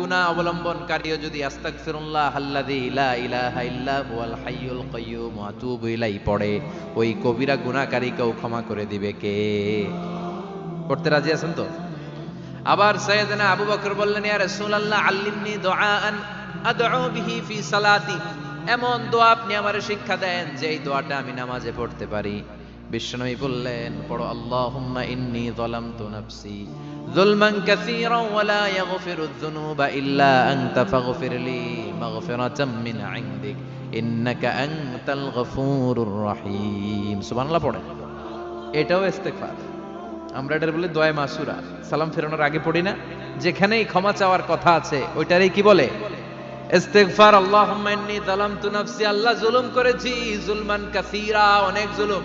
গুনাহ অবলম্বনকারীও যদি আস্তাগফিরুল্লাহ আল্লাযী লা ইলাহা ইল্লা হুয়াল হাইয়ুল কাইয়্যুম ওয়া আতুবু ইলাই পড়ে, ওই কবিরা গুনাহকারীকেও ক্ষমা করে দিবে কে? পড়তে রাজি আছেন তো? আবার সাইয়েদনা আবু বকর বললেন, ইয়া রাসূলুল্লাহ, আল্লিমনি দুআআন আদউ বিহি ফি সালাতি। এমন দোয়া আপনি আমারে শিক্ষা দেন যে এই দোয়াটা আমি নামাজে পড়তে পারি। বিশ্বনবী বললেন, পড়ো, আল্লাহুম্মা ইন্নী যালামতু নাফসি। যুলমান কাসীরান ওয়া লা ইয়াগফিরু যুনুবা ইল্লা আনতা ফাগফির লি মাগফিরাতাম মিন ইনদিক, ইন্নাকা আনতাল গফুরুর রহিম। সুবহানাল্লাহ পড়ে এটাও ইস্তেগফার। আমরা এটার বলি দোয়া মাসুরা। সালাম ফেরানোর আগে পড়ি না? যেখানেই ক্ষমা চাওয়ার কথা আছে, ওইটারই কি বলে? ইস্তেগফার, আল্লাহুম্মা ইন্নী যালামতু নাফসি, আল্লাহ জুলুম করেছি, জুলমান কাসীরা অনেক জুলুম।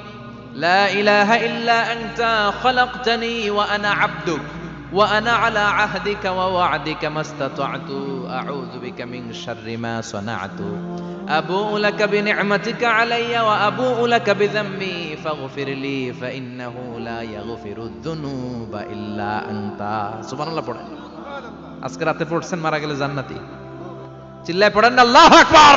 লা ইলাহা ইল্লা আনতা খলাকতানি ওয়া আনা আবদুক وأنا على عهدك ووعدك ما استطعت أعوذ بك من شر ما صنعت أبوء لك بنعمتك علي وأبوء لك بذنبي فاغفر لي فإنه لا يغفر الذنوب إلا أنت سبحان الله পড়েন আজকে রাতে পড়ছেন মারা গেলে জান্নাতি চিল্লায় পড়েন না আল্লাহু আকবার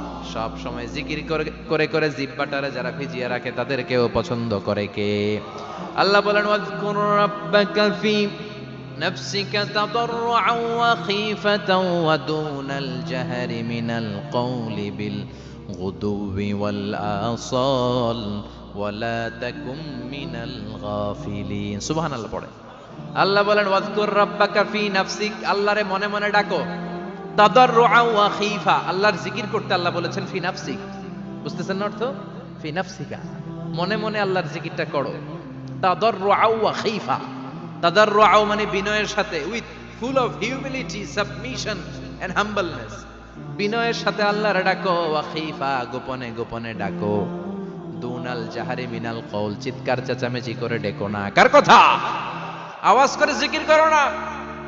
সব সময় জিকির করে করে করে জিব্বাটারে যারা ভিজিয়ে রাখে তাদেরকেও পছন্দ করে কে আল্লাহ বলেন ওয়াজকুর রাব্বাকা ফি نفسك تضرعا وخيفة ودون الجهر من القول بالغدو والآصال ولا تكن من الغافلين سبحان الله পড়ে আল্লাহ বলেন ওয়াজকুর রাব্বাকা ফি নাফসিক আল্লাহরে মনে মনে ডাকো তাদাররুআ ওয়া খিফা। আল্লাহর জিকির করতে আল্লাহ বলেছেন, ফি নাফসিক। বুঝতেছেন না অর্থ? ফি নাফসিকা। মনে মনে আল্লাহর জিকিরটা করো। তাদাররুআ ওয়া খিফা। তাদাররুআ মানে বিনয়ের সাথে, with full of humility, submission and humbleness. বিনয়ের সাথে আল্লাহর ডাকো, ওয়া গোপনে গোপনে ডাকো। দুনাল জাহারি মিনাল কওল, চিৎকার চেঁচামেচি করে ডেকো না। কার কথা? আওয়াজ করে জিকির করো না।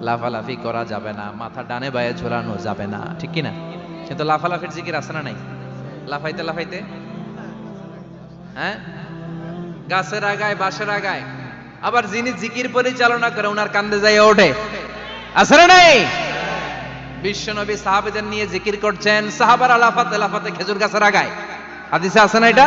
লাফালাফি করা যাবে না, মাথা ডানে বায়ে ঝোলানো যাবে না, ঠিক কি না কিন্তু লাফালাফির জিকির আছে না নাই? লাফাইতে লাফাইতে? হ্যাঁ? গাছের আগায়, বাঁশের আগায়। আবার যিনি জিকির পরিচালনা করে ওনার কান্দে যাই ওঠে। আছে না নাই? বিশ্ব নবী সাহাবেদের নিয়ে জিকির করছেন, সাহাবার আলাফাতে লাফাতে খেজুর গাছের আগায়। হাদিসে আছে না এটা?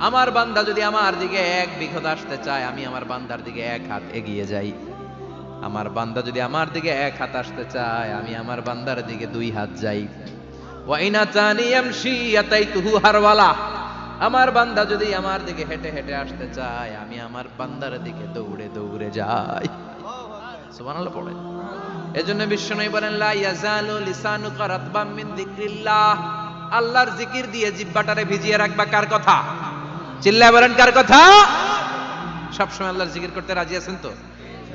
আমার বান্দা যদি আমার দিকে এক বিঘত আসতে চায়, আমি আমার বান্দার দিকে এক হাত এগিয়ে যাই। আমার বান্দা যদি আমার দিকে এক হাত আসতে চায়, আমি আমার বান্দার দিকে দুই হাত যাই। আমার বান্দা যদি আমার দিকে হেঁটে হেঁটে আসতে চায়, আমি আমার বান্দার দিকে দৌড়ে দৌড়ে যাই। সুবহানাল্লাহ পড়ে। এজন্য বিষ্ণু বলেন, লা ইয়াজালু লিসানুকা রাতবাম মিন যিকরিল্লাহ। আল্লাহর জিকির দিয়ে জিহ্বাটারে ভিজিয়ে রাখবা কার কথা? চিল্লায় বলেন, কার কথা? সবসময় আল্লাহর জিকির করতে রাজি আছেন তো?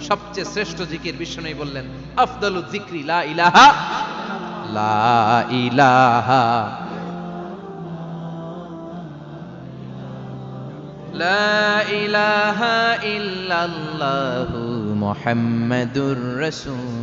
সবচেয়ে শ্রেষ্ঠ জিকির বিষ্ণু বললেন, আফদালু জিকরি লা ইলাহা লা ইলাহা লা ইলাহা ইল্লাল্লাহু মুহাম্মাদুর রাসূল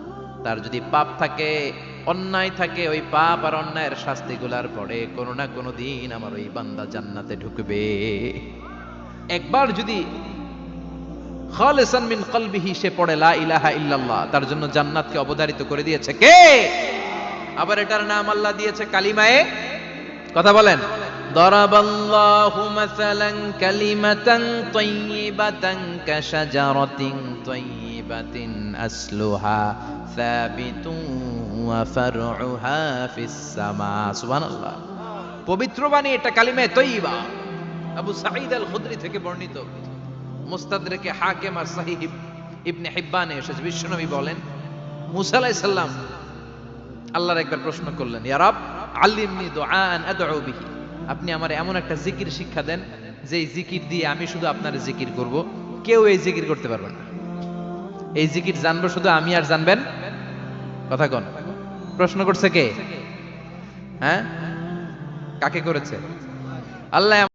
তার যদি পাপ থাকে অন্যায় থাকে ওই পাপ আর অন্যায়ের শাস্তিগুলার পরে কোনো না কোনো দিন আমার ওই বান্দা জান্নাতে ঢুকবে একবার যদি খালিসান মিন কলবিহি সে পড়ে লা ইলাহা ইল্লাল্লাহ তার জন্য জান্নাতকে অবধারিত করে দিয়েছে কে আবার এটার নাম আল্লাহ দিয়েছে কালিমায়ে কথা বলেন ضرب الله مثلا كلمة طيبة كشجرة طيبة أصلها ثابت وفرعها في السماء سبحان الله পবিত্র বাণী এটা কালিমে তৈবা আবু সাঈদ আল খুদরি থেকে বর্ণিত মুস্তাদরেকে হাকিম আর সাহিহ ইবনে হিব্বানে এসেছে বিশ্বনবী বলেন মুসা আলাইহিস সালাম আল্লাহর একবার প্রশ্ন করলেন ইয়া রব আল্লিমনি দুআন আদউ বিহি আপনি আমার এমন একটা জিকির শিক্ষা দেন যে এই জিকির দিয়ে আমি শুধু আপনার জিকির করব কেউ এই জিকির করতে পারবে না এই জিকির জানব শুধু আমি আর জানবেন? কথা কোন। প্রশ্ন করছে কে? হ্যাঁ? কাকে করেছে? আল্লাহ